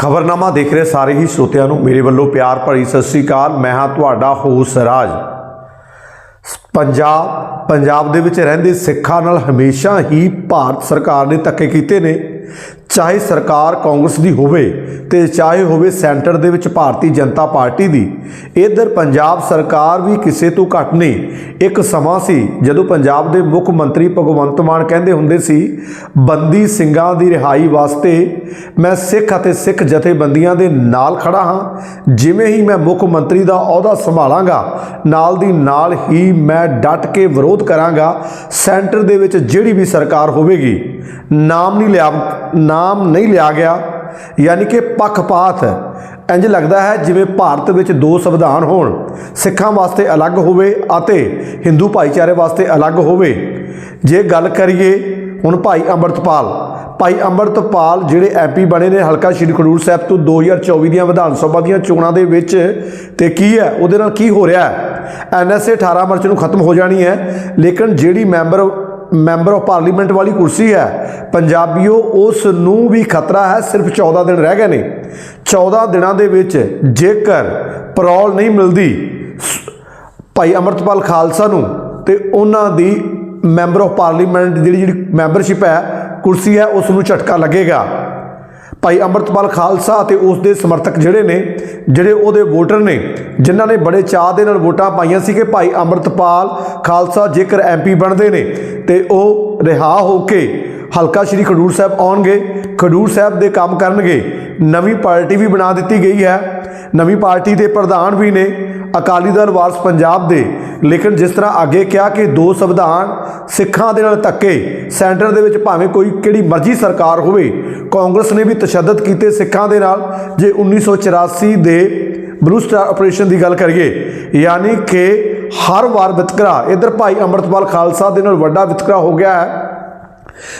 ਖਬਰਨਾਮਾ ਦੇਖ ਰਹੇ ਸਾਰੇ ਹੀ ਸਰੋਤਿਆਂ ਨੂੰ ਮੇਰੇ ਵੱਲੋਂ ਪਿਆਰ ਭਰੀ ਸਤਿ ਸ੍ਰੀ ਅਕਾਲ। ਮੈਂ ਹਾਂ ਤੁਹਾਡਾ ਹੋਸ ਰਾਜ। ਪੰਜਾਬ ਪੰਜਾਬ ਦੇ ਵਿੱਚ ਰਹਿੰਦੇ ਸਿੱਖਾਂ ਨਾਲ ਹਮੇਸ਼ਾ ਹੀ ਭਾਰਤ ਸਰਕਾਰ ਨੇ ਧੱਕੇ ਕੀਤੇ ਨੇ। ਚਾਹੇ ਸਰਕਾਰ ਕਾਂਗਰਸ ਦੀ ਹੋਵੇ ਤੇ ਚਾਹੇ ਹੋਵੇ ਸੈਂਟਰ ਦੇ ਵਿੱਚ ਭਾਰਤੀ ਜਨਤਾ ਪਾਰਟੀ ਦੀ, ਇਧਰ ਪੰਜਾਬ ਸਰਕਾਰ ਵੀ ਕਿਸੇ ਤੋਂ ਘੱਟ ਨਹੀਂ। ਇੱਕ ਸਮਾਂ ਸੀ ਜਦੋਂ ਪੰਜਾਬ ਦੇ ਮੁੱਖ ਮੰਤਰੀ ਭਗਵੰਤ ਮਾਨ ਕਹਿੰਦੇ ਹੁੰਦੇ ਸੀ, ਬੰਦੀ ਸਿੰਘਾਂ ਦੀ ਰਿਹਾਈ ਵਾਸਤੇ ਮੈਂ ਸਿੱਖ ਅਤੇ ਸਿੱਖ ਜਥੇਬੰਦੀਆਂ ਦੇ ਨਾਲ ਖੜਾ ਹਾਂ। ਜਿਵੇਂ ਹੀ ਮੈਂ ਮੁੱਖ ਮੰਤਰੀ ਦਾ ਅਹੁਦਾ ਸੰਭਾਲਾਂਗਾ, ਨਾਲ ਦੀ ਨਾਲ ਹੀ ਮੈਂ ਡਟ ਕੇ ਵਿਰੋਧ ਕਰਾਂਗਾ। ਸੈਂਟਰ ਦੇ ਵਿੱਚ ਜਿਹੜੀ ਵੀ ਸਰਕਾਰ ਹੋਵੇਗੀ ਨਾਮ ਨਹੀਂ ਲਿਆ, ਨਾਮ ਨਹੀਂ ਲਿਆ ਗਿਆ। ਯਾਨੀ ਕਿ ਪੱਖਪਾਤ ਇੰਜ ਲੱਗਦਾ ਹੈ ਜਿਵੇਂ ਭਾਰਤ ਵਿੱਚ ਦੋ ਸੰਵਿਧਾਨ ਹੋਣ। ਸਿੱਖਾਂ ਵਾਸਤੇ ਅਲੱਗ ਹੋਵੇ ਅਤੇ ਹਿੰਦੂ ਭਾਈਚਾਰੇ ਵਾਸਤੇ ਅਲੱਗ ਹੋਵੇ। ਜੇ ਗੱਲ ਕਰੀਏ ਹੁਣ ਭਾਈ ਅੰਮ੍ਰਿਤਪਾਲ ਭਾਈ ਅੰਮ੍ਰਿਤਪਾਲ ਜਿਹੜੇ ਐਮਪੀ ਬਣੇ ਨੇ ਹਲਕਾ ਸ਼੍ਰੀ ਖਡੂਰ ਸਾਹਿਬ ਤੋਂ 2024 ਦੀਆਂ ਵਿਧਾਨ ਸਭਾ ਦੀਆਂ ਚੋਣਾਂ ਦੇ ਵਿੱਚ, ਤੇ ਕੀ ਹੈ, ਉਹਦੇ ਨਾਲ ਕੀ ਹੋ ਰਿਹਾ ਹੈ? ਐਨਐਸਏ 18 ਮਾਰਚ ਨੂੰ ਖਤਮ ਹੋ ਜਾਣੀ ਹੈ, ਲੇਕਿਨ ਜਿਹੜੀ ਮੈਂਬਰ ਮੈਂਬਰ ਆਫ ਪਾਰਲੀਮੈਂਟ ਵਾਲੀ ਕੁਰਸੀ ਹੈ। ਪੰਜਾਬੀਓ, ਉਸ ਨੂੰ ਵੀ ਖਤਰਾ ਹੈ, ਸਿਰਫ 14 ਦਿਨ ਰਹਿ ਗਏ ਨੇ। 14 ਦਿਨਾਂ ਦੇ ਵਿੱਚ ਜੇਕਰ ਪਰੌਲ ਨਹੀਂ ਮਿਲਦੀ, ਸ- ਭਾਈ ਅਮਰਤਪਾਲ ਖਾਲਸਾ ਨੂੰ ਤੇ ਉਹਨਾਂ ਦੀ ਮੈਂਬਰ ਆਫ ਪਾਰਲੀਮੈਂਟ ਜਿਹੜੀ ਜਿਹੜੀ ਮੈਂਬਰਸ਼ਿਪ ਹੈ, ਕੁਰਸੀ ਹੈ, ਉਸ ਨੂੰ ਝਟਕਾ ਲੱਗੇਗਾ। ਭਾਈ ਅੰਮ੍ਰਿਤਪਾਲ ਖਾਲਸਾ ਅਤੇ ਉਸ ਦੇ ਸਮਰਥਕ ਜਿਹੜੇ ਨੇ, ਜਿਹੜੇ ਉਹਦੇ ਵੋਟਰ ਨੇ, ਜਿਨ੍ਹਾਂ ਨੇ ਬੜੇ ਚਾਅ ਦੇ ਨਾਲ ਵੋਟਾਂ ਪਾਈਆਂ ਸੀ ਕਿ ਭਾਈ ਅੰਮ੍ਰਿਤਪਾਲ ਖਾਲਸਾ ਜੇਕਰ ਐਮਪੀ ਬਣਦੇ ਨੇ ਤੇ ਉਹ ਰਿਹਾ ਹੋ ਕੇ ਹਲਕਾ ਸ਼੍ਰੀ ਖਡੂਰ ਸਾਹਿਬ ਆਉਣਗੇ। ਖਡੂਰ ਸਾਹਿਬ ਦੇ ਕੰਮ ਕਰਨਗੇ। ਨਵੀਂ ਪਾਰਟੀ ਵੀ ਬਣਾ ਦਿੱਤੀ ਗਈ ਹੈ। ਨਵੀਂ ਪਾਰਟੀ ਦੇ ਪ੍ਰਧਾਨ ਵੀ ਨੇ। ਅਕਾਲੀ ਦਲ ਵਾਰਸ ਪੰਜਾਬ ਦੇ। ਲੇਕਿਨ ਜਿਸ ਤਰ੍ਹਾਂ ਅੱਗੇ ਕਿਹਾ ਕਿ ਦੋ ਸੰਵਿਧਾਨ ਸਿੱਖਾਂ ਦੇ ਨਾਲ ਧੱਕੇ, ਸੈਂਟਰ ਦੇ ਵਿੱਚ ਭਾਵੇਂ ਕੋਈ ਕਿਹੜੀ ਮਰਜ਼ੀ ਸਰਕਾਰ ਹੋਵੇ, ਕਾਂਗਰਸ ਨੇ ਵੀ ਤਸ਼ੱਦਦ ਕੀਤੇ ਸਿੱਖਾਂ ਦੇ ਨਾਲ। ਜੇ 1984 ਦੇ ਬਲੂ ਸਟਾਰ ਆਪਰੇਸ਼ਨ ਦੀ ਗੱਲ ਕਰੀਏ, ਯਾਨੀ ਕਿ ਹਰ ਵਾਰ ਵਿਤਕਰਾ। ਇਧਰ ਭਾਈ ਅੰਮ੍ਰਿਤਪਾਲ ਖਾਲਸਾ ਦੇ ਨਾਲ ਵੱਡਾ ਵਿਤਕਰਾ ਹੋ ਗਿਆ ਹੈ।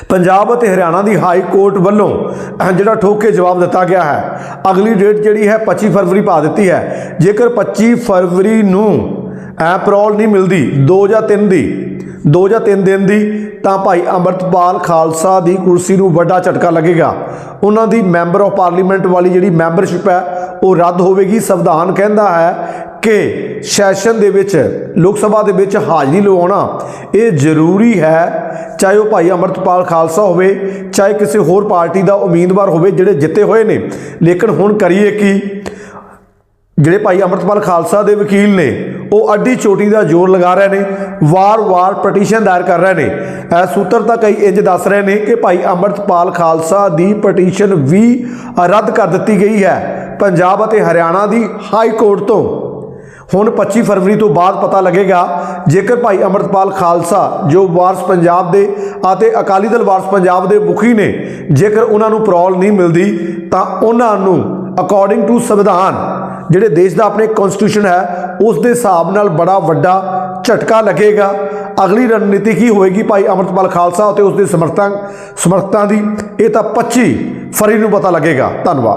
ਪੰਜਾਬ ਅਤੇ ਹਰਿਆਣਾ ਦੀ ਹਾਈ ਕੋਰਟ ਵੱਲੋਂ ਜਿਹੜਾ ਠੋਕ ਕੇ ਜਵਾਬ ਦਿੱਤਾ ਗਿਆ ਹੈ। ਅਗਲੀ ਡੇਟ ਜਿਹੜੀ ਹੈ 25 ਫਰਵਰੀ ਪਾ ਦਿੱਤੀ ਹੈ। ਜੇਕਰ 25 ਫਰਵਰੀ ਨੂੰ ਐਪਰੋਲ ਨਹੀਂ ਮਿਲਦੀ 2 ਜਾਂ 3 ਦੀ 2 ਜਾਂ 3 ਦਿਨ ਦੀ, ਤਾਂ ਭਾਈ ਅੰਮ੍ਰਿਤਪਾਲ ਖਾਲਸਾ ਦੀ ਕੁਰਸੀ ਨੂੰ ਵੱਡਾ ਝਟਕਾ ਲੱਗੇਗਾ। ਉਹਨਾਂ ਦੀ ਮੈਂਬਰ ਆਫ ਪਾਰਲੀਮੈਂਟ ਵਾਲੀ ਜਿਹੜੀ ਮੈਂਬਰਸ਼ਿਪ ਹੈ, ਉਹ ਰੱਦ ਹੋਵੇਗੀ, ਸੰਵਿਧਾਨ ਕਹਿੰਦਾ ਹੈ ਕਿ ਸੈਸ਼ਨ ਦੇ ਵਿੱਚ, ਲੋਕ ਸਭਾ ਦੇ ਵਿੱਚ ਹਾਜ਼ਰੀ ਲਵਾਉਣਾ ਇਹ ਜ਼ਰੂਰੀ ਹੈ। ਚਾਹੇ ਉਹ ਭਾਈ ਅਮਰਤਪਾਲ ਖਾਲਸਾ ਹੋਵੇ, ਚਾਹੇ ਕਿਸੇ ਹੋਰ ਪਾਰਟੀ ਦਾ ਉਮੀਦਵਾਰ ਹੋਵੇ, ਜਿਹੜੇ ਜਿੱਤੇ ਹੋਏ ਨੇ। ਲੇਕਿਨ ਹੁਣ ਕਰੀਏ ਕੀ? ਜਿਹੜੇ ਭਾਈ ਅਮਰਤਪਾਲ ਖਾਲਸਾ ਦੇ ਵਕੀਲ ਨੇ, ਉਹ ਅੱਡੀ ਚੋਟੀ ਦਾ ਜ਼ੋਰ ਲਗਾ ਰਹੇ ਨੇ, ਵਾਰ-ਵਾਰ ਪਟੀਸ਼ਨ ਦਾਇਰ ਕਰ ਰਹੇ ਨੇ। ਇਹ ਸੂਤਰ ਤਾਂ ਕਈ ਇੰਜ ਦੱਸ ਰਹੇ ਨੇ ਕਿ ਭਾਈ ਅਮਰਤਪਾਲ ਖਾਲਸਾ ਦੀ ਪਟੀਸ਼ਨ ਵੀ ਰੱਦ ਕਰ ਦਿੱਤੀ ਗਈ ਹੈ। ਪੰਜਾਬ ਅਤੇ ਹਰਿਆਣਾ ਦੀ ਹਾਈ ਕੋਰਟ ਤੋਂ। ਹੁਣ 25 ਫਰਵਰੀ ਤੋਂ ਬਾਅਦ ਪਤਾ ਲੱਗੇਗਾ ਜੇਕਰ ਭਾਈ ਅਮਰਤਪਾਲ ਖਾਲਸਾ, ਜੋ ਵਾਰਸ ਪੰਜਾਬ ਦੇ ਅਤੇ ਅਕਾਲੀ ਦਲ ਵਾਰਸ ਪੰਜਾਬ ਦੇ ਮੁਖੀ ਨੇ, ਜੇਕਰ ਉਹਨਾਂ ਨੂੰ ਪਰੋਲ ਨਹੀਂ ਮਿਲਦੀ, ਤਾਂ ਉਹਨਾਂ ਨੂੰ ਅਕੋਰਡਿੰਗ ਟੂ ਸੰਵਿਧਾਨ, ਜਿਹੜੇ ਦੇਸ਼ ਦਾ ਆਪਣੇ ਕਨਸਟੀਟਿਊਸ਼ਨ ਹੈ, ਉਸ ਦੇ ਹਿਸਾਬ ਨਾਲ ਬੜਾ ਵੱਡਾ ਝਟਕਾ ਲੱਗੇਗਾ। ਅਗਲੀ ਰਣਨੀਤੀ ਕੀ ਹੋਏਗੀ ਭਾਈ ਅਮਰਤਪਾਲ ਖਾਲਸਾ ਅਤੇ ਉਸ ਦੇ ਸਮਰਥਕਾਂ ਸਮਰਥਕਾਂ ਦੀ? ਇਹ ਤਾਂ 25 ਫਰਵਰੀ ਨੂੰ ਪਤਾ ਲੱਗੇਗਾ। ਧੰਨਵਾਦ।